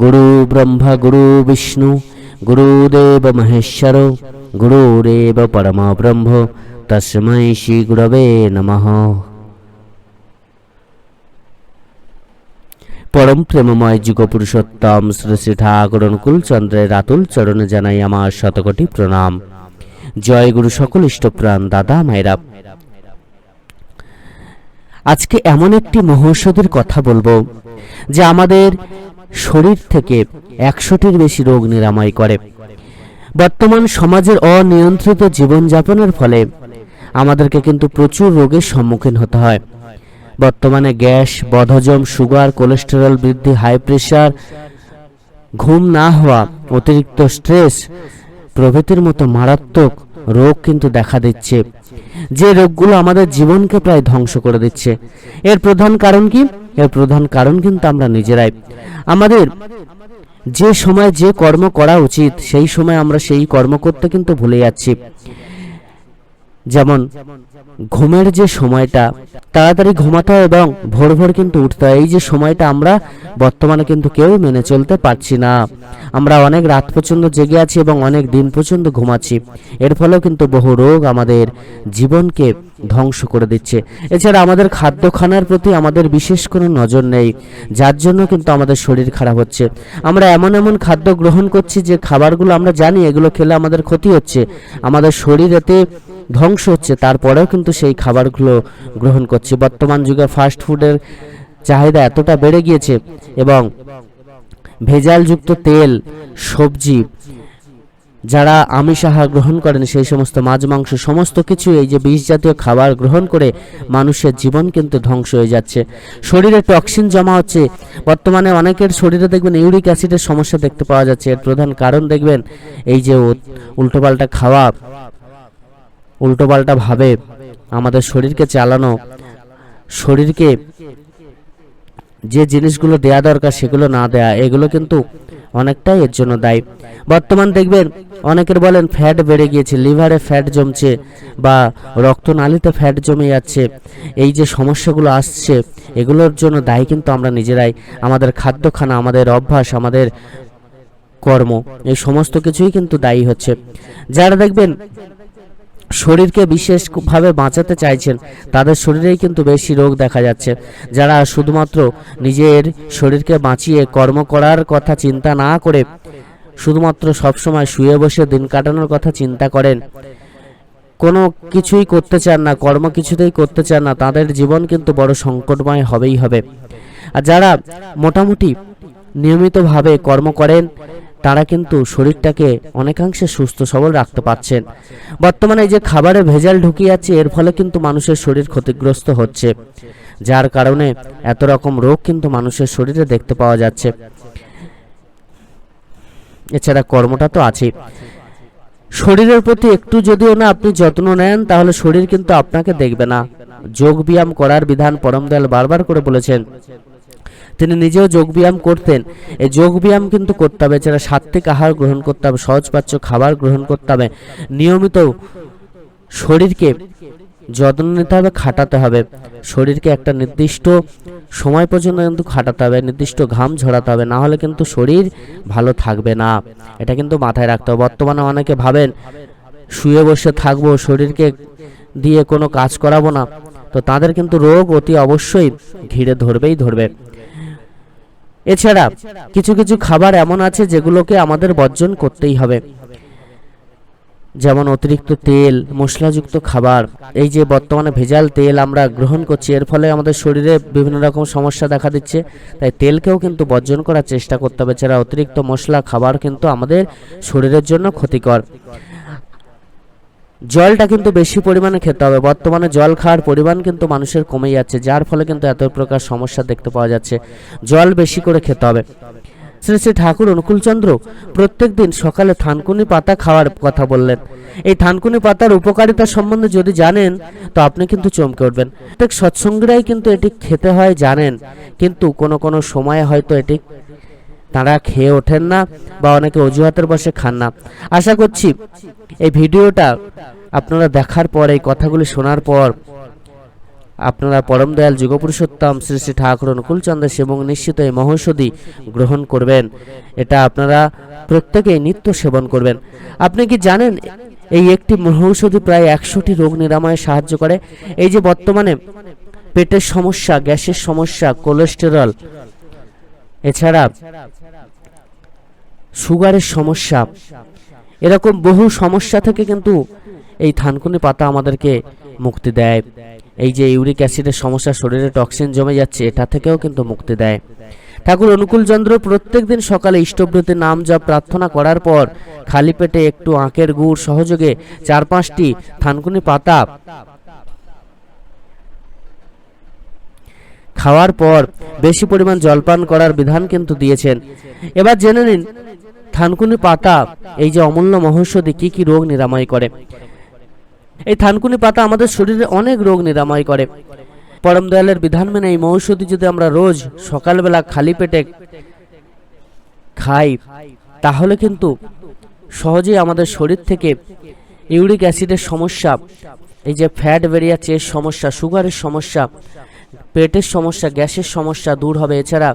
গুরু ব্রহ্মা গুরু বিষ্ণু গুরুদেব মহেশ্বর গুরুরেব পরমা ব্রহ্ম তস্মৈ শ্রী গুরবে নমঃ পরম প্রেমময় যুগ পুরুষোত্তম শ্রী শ্রী ঠাকুর অনুকূল চন্দ্রের রাতুল চরণে জানাই আমার শতকোটি প্রণাম। জয় গুরু সকল ইষ্টপ্রাণ দাদা মায়েরা। আজকে এমন একটি মহৌষধির কথা বলব, যে আমাদের শরীর থেকে একশোটির বেশি রোগ নিরাময় করে। বর্তমান সমাজের অনিয়ন্ত্রিত জীবনযাপনের ফলে আমাদেরকে কিন্তু প্রচুর রোগের সম্মুখীন হতে হয়। বর্তমানে গ্যাস, বদহজম, সুগার, কোলেস্টেরল বৃদ্ধি, হাই প্রেশার, ঘুম না হওয়া, অতিরিক্ত স্ট্রেস প্রভৃতির মতো মারাত্মক রোগ কিন্তু দেখা দিচ্ছে। যে রোগগুলো আমাদের জীবনকে প্রায় ধ্বংস করে দিচ্ছে। এর প্রধান কারণ কি? এর প্রধান কারণ কিন্তু আমরা নিজেরাই। আমাদের যে সময় যে কর্ম করা উচিত, সেই সময় আমরা সেই কর্ম করতে কিন্তু ভুলে যাচ্ছি। যেমন ঘুমের যে সময়টা, তাড়াতাড়ি ঘুমাতে হয় এবং ভোর ভোর কিন্তু উঠতে হয়। এই যে সময়টা আমরা বর্তমানে কিন্তু কেউ মেনে চলতে পারছি না। আমরা অনেক রাত পর্যন্ত জেগে আছি এবং অনেক দিন পর্যন্ত ঘুমাচ্ছি। এর ফলেও কিন্তু বহু রোগ আমাদের জীবনকে ধ্বংস করে দিচ্ছে। এছাড়া আমাদের খাদ্য খানার প্রতি আমাদের বিশেষ কোনো নজর নেই, যার জন্য কিন্তু আমাদের শরীর খারাপ হচ্ছে। আমরা এমন এমন খাদ্য গ্রহণ করছি যে খাবারগুলো আমরা জানি, এগুলো খেলে আমাদের ক্ষতি হচ্ছে। আমাদের শরীর এতে ধ্বংস হচ্ছে। তারপরেও কিন্তু সেই খাবারগুলো গ্রহণ করছে। বর্তমান যুগে ফাস্ট ফুডের চাহিদা এতটা বেড়ে গিয়েছে এবং ভেজালযুক্ত তেল, সবজি, যারা আমিষ গ্রহণ করেন, সেই সমস্ত মাছ, মাংস, সমস্ত কিছু এই যে বিষ জাতীয় খাবার গ্রহণ করে মানুষের জীবন কিন্তু ধ্বংস হয়ে যাচ্ছে। শরীরে টক্সিন জমা হচ্ছে। বর্তমানে অনেকের শরীরে দেখবেন ইউরিক অ্যাসিডের সমস্যা দেখতে পাওয়া যাচ্ছে। এর প্রধান কারণ দেখবেন এই যে উল্টোপাল্টা খাওয়া উল্টোপাল্টা ভাবে আমাদের শরীরকে চালানো, শরীরকে যে জিনিসগুলো দেয়া দরকার সেগুলো না দেয়া, এগুলো কিন্তু অনেকটাই এর জন্য দায়ী। বর্তমান দেখবেন অনেকের বলেন ফ্যাট বেড়ে গিয়েছে লিভারে ফ্যাট জমছে বা রক্তনালীতে ফ্যাট জমে যাচ্ছে। এই যে সমস্যাগুলো আসছে, এগুলোর জন্য দায়ী কিন্তু আমরা নিজেরাই। আমাদের খাদ্যখানা, আমাদের অভ্যাস, আমাদের কর্ম, এই সমস্ত কিছুই কিন্তু দায়ী হচ্ছে। যারা দেখবেন শরীরকে বিশেষভাবে বাঁচাতে চাইছেন। তাদের শরীরেই কিন্তু বেশি রোগ দেখা যাচ্ছে। যারা শুধুমাত্র নিজের শরীরকে বাঁচিয়ে কর্ম করার কথা চিন্তা না করে শুধুমাত্র সবসময় শুয়ে বসে দিন কাটানোর কথা চিন্তা করেন, কোনো কিছুই করতে চান না, কর্ম কিছুতেই করতে চান না, তাদের জীবন কিন্তু বড় সংকটময় হবেই হবে। আর যারা মোটামুটি নিয়মিতভাবে কর্ম করেন তারা কিন্তু শরীরটাকে অনেকাংশে সুস্থ, সবল রাখতে পারছেন। বর্তমানে যে খাবারে ভেজাল ঢুকিয়ে যাচ্ছে এর ফলে কিন্তু মানুষের শরীর ক্ষতিগ্রস্ত হচ্ছে। যার কারণে এত রকম রোগ কিন্তু মানুষের শরীরে দেখতে পাওয়া যাচ্ছে। এছাড়া কর্মটা তো আছেই। শরীরের প্রতি একটু যদিও না আপনি যত্ন নেন, তাহলে শরীর কিন্তু আপনাকে দেখবে না। যোগ ব্যায়াম করার বিধান পরম দয়াল বারবার করে বলেছেন। তিনি নিজেও যোগ ব্যায়াম করতেন। এই যোগ ব্যায়াম কিন্তু করতে হবে এছাড়া সাত্বিক আহার গ্রহণ করতে হবে, সহজপাচ্য খাবার গ্রহণ করতে হবে, নিয়মিত শরীরকে যত্ন নিতে হবে, খাটাতে হবে। শরীরকে একটা নির্দিষ্ট সময় পর্যন্ত কিন্তু খাটাতে হবে, নির্দিষ্ট ঘাম ঝরাতে হবে, না হলে কিন্তু শরীর ভালো থাকবে না। এটা কিন্তু মাথায় রাখতে হবে। বর্তমানে অনেকে ভাবেন, শুয়ে বসে থাকব, শরীরকে দিয়ে কোনো কাজ করাবো না, তো তাদের কিন্তু রোগ অতি অবশ্যই ঘিরে ধরবেই ধরবে। এছাড়া কিছু কিছু খাবার এমন আছে যেগুলোকে আমাদের বর্জন করতেই হবে। যেমন অতিরিক্ত তেল, মশলাযুক্ত খাবার, এই যে বর্তমানে ভেজাল তেল আমরা গ্রহণ করছি, এর ফলে আমাদের শরীরে বিভিন্ন রকম সমস্যা দেখা দিচ্ছে। তাই তেলকেও কিন্তু বর্জন করার চেষ্টা করতে হবে। এছাড়া অতিরিক্ত মশলা, খাবার কিন্তু আমাদের শরীরের জন্য ক্ষতিকর। জলটা কিন্তু বেশি পরিমাণে খেতে হবে। বর্তমানে জল খাওয়ার পরিমাণ কিন্তু মানুষের কমে যাচ্ছে, যার ফলে কিন্তু এত প্রকার সমস্যা দেখতে পাওয়া যাচ্ছে। জল বেশি করে খেতে হবে। শ্রী শ্রী ঠাকুর অনুকূলচন্দ্র প্রত্যেক দিন সকালে থানকুনি পাতা খাওয়ার কথা বললেন। এই থানকুনি পাতার উপকারিতা সম্বন্ধে যদি জানেন, তো আপনি কিন্তু চমকে উঠবেন। প্রত্যেক সৎসঙ্গীরাই কিন্তু এটি খেতে হয়, জানেন। কিন্তু কোনো কোনো সময় হয়তো এটি তারা খেয়ে ওঠেন না বা অনেকে অজুহাতের বসে খান না। আশা করছি এই ভিডিওটা আপনারা দেখার পর, এই কথাগুলি শোনার পর, আপনারা পরম দয়াল যুগপুরুষোত্তম শ্রী শ্রী ঠাকুর অনুকূলচন্দ্র এবং নিশ্চিত এই মহৌষধি গ্রহণ করবেন। এটা আপনারা প্রত্যেকেই নিত্য সেবন করবেন। আপনি কি জানেন, এই একটি মহৌষধি প্রায় একশোটি রোগ নিরাময়ে সাহায্য করে? এই যে বর্তমানে পেটের সমস্যা, গ্যাসের সমস্যা, কোলেস্টেরল এছাড়া সুগারের সমস্যা, এরকম বহু সমস্যা থেকে কিন্তু এই থানকুনি পাতা আমাদেরকে মুক্তি দেয়। এই যে ইউরিক অ্যাসিডের সমস্যা, শরীরে টক্সিন জমে যাচ্ছে, এটা থেকেও কিন্তু মুক্তি দেয়। ঠাকুর অনুকূল চন্দ্র প্রত্যেক দিন সকালে ইষ্টব্রতের নাম জপ প্রার্থনা করার পর খালি পেটে একটু আঁকের গুড় সহযোগে চার পাঁচটি থানকুনি পাতা খাওয়ার পর বেশি পরিমাণ জলপান করার বিধান কিন্তু দিয়েছেন। এবার জেনে নিন, থানকুনি পাতা, এই যে অমূল্য মহৌষধি কি কি রোগ নিরাময় করে? এই থানকুনি পাতা আমাদের শরীরে অনেক রোগ নিরাময় করে। পরম দয়ালের বিধান মেনে এই মহৌষধি যদি আমরা রোজ সকালবেলা খালি পেটে খাই, তাহলে কিন্তু সহজেই আমাদের শরীর থেকে ইউরিক অ্যাসিডের সমস্যা, এই যে ফ্যাট বেরিয়া চেস সমস্যা, সুগারের সমস্যা পেটের সমস্যা, গ্যাসের সমস্যা দূর হবে। এছাড়া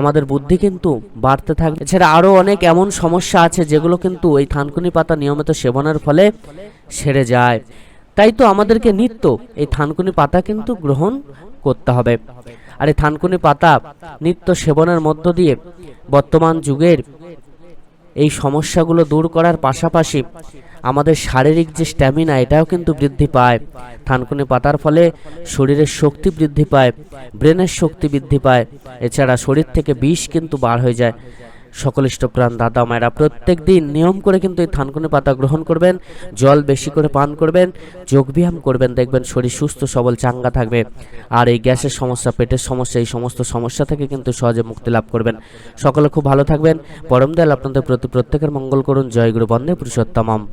আমাদের বুদ্ধি কিন্তু বাড়তে থাকবে এছাড়া আরও অনেক এমন সমস্যা আছে যেগুলো কিন্তু এই থানকুনি পাতা নিয়মিত সেবনের ফলে সেরে যায়। তাই তো আমাদেরকে নিত্য এই থানকুনি পাতা কিন্তু গ্রহণ করতে হবে। আর এই থানকুনি পাতা নিত্য সেবনের মধ্য দিয়ে বর্তমান যুগের এই সমস্যাগুলো দূর করার পাশাপাশি আমাদের শারীরিক যে স্ট্যামিনা এটাও কিন্তু বৃদ্ধি পায়। থানকুনি পাতার ফলে শরীরের শক্তি বৃদ্ধি পায় ব্রেনের শক্তি বৃদ্ধি পায়। এছাড়া শরীর থেকে বিষ কিন্তু বার হয়ে যায়। সকল ইষ্টপ্রাণ দাদা মায়েরা প্রত্যেক দিন নিয়ম করে কিন্তু এই থানকুনি পাতা গ্রহণ করবেন, জল বেশি করে পান করবেন যোগব্যায়াম করবেন, দেখবেন শরীর সুস্থ, সবল, চাঙ্গা থাকবে। আর এই গ্যাসের সমস্যা, পেটের সমস্যা, এই সমস্ত সমস্যা থেকে কিন্তু সহজে মুক্তি লাভ করবেন। সকলে খুব ভালো থাকবেন। পরম দয়াল আপনাদের প্রতি প্রত্যেকের মঙ্গল করুন। জয়গুরু বন্দে পুরুষোত্তমম।